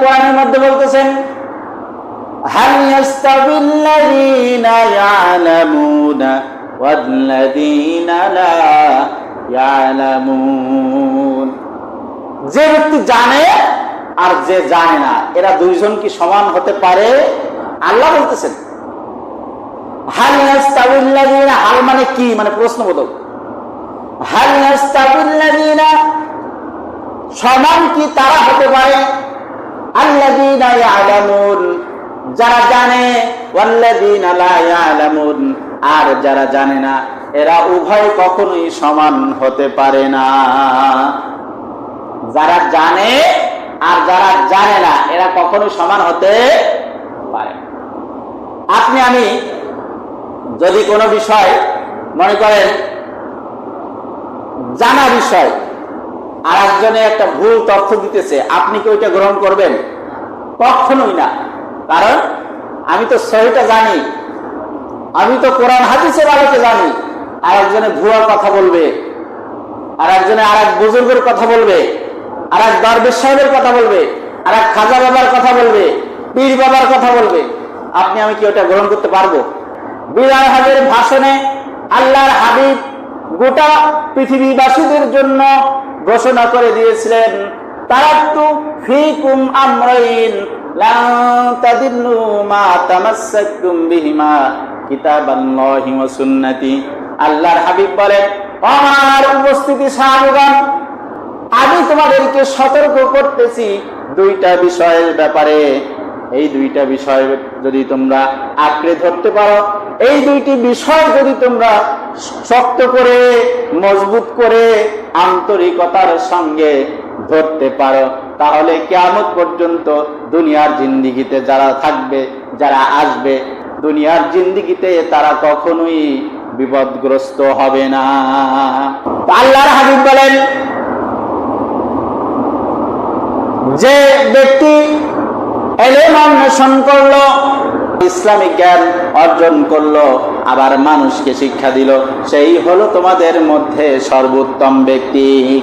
কোরআনের মধ্যে বলতেছেন هل يستوي الذين يعلمون والذين لا يعلمون যে ব্যক্তি জানে আর যে জানে না এরা দুইজন কি সমান হতে পারে আল্লাহ বলতেছেন হাল ইয়াস্তাবিল্লাযীনা হাল মানে কি মানে প্রশ্নবোধক হাল ইয়াস্তাবিল্লাযীনা সমান কি তারা হতে পারে? যারা জানে আর যারা জানে না, এরা উভয় কখনোই সমান হতে পারে না। যারা জানে আর যারা জানে না, এরা কখনোই সমান হতে পারে আপনি, আমি যদি কোনো বিষয় মনে করেন, জানা বিষয় আর একজনে একটা ভুল তথ্য দিতেছে, আপনি কি ওইটা গ্রহণ করবেন? কখনোই না। কারণ আমি তো সহিটা জানি, আমি তো কোরআন হাদিসের আলোকে জানি। আর একজনে ভুয়া কথা বলবে আর একজনে আর এক বুজুর্গের কথা বলবে আর এক দরবেশ সাহেবের কথা বলবে আর এক খাজা বাবার কথা বলবে, পীর বাবার কথা বলবে। আপনি, আমি কি ওটা গ্রহণ করতে পারব? বিলাল হাজের ভাষণে আল্লাহর হাবিব গোটা পৃথিবীবাসীদের জন্য ঘোষণা করে দিয়েছিলেন, তারাত্তু ফিকুম আমরাইন আল্লাহর হাবিব আমার উপস্থিতি আমি তোমাদেরকে সতর্ক করতেছি দুইটা বিষয়ের ব্যাপারে। এই দুইটা বিষয় যদি তোমরা আঁকড়ে ধরতে পারো, এই দুইটি বিষয় যদি তোমরা শক্ত করে, মজবুত করে আন্তরিকতার সঙ্গে ধরতে পারো, তাহলে কেয়ামত পর্যন্ত দুনিয়ার জিন্দিগিতে যারা থাকবে, যারা আসবে, দুনিয়ার জিন্দিগিতে তারা কখনোই বিপদগ্রস্ত হবে না। আল্লাহর হাবিব বলেন, যে ব্যক্তি এলেম অন্বেষণ করল ইসলামিক জ্ঞান অর্জন করল, আবার মানুষকে শিক্ষা দিল। সেই হলো তোমাদের মধ্যে সর্বোত্তম ব্যক্তি।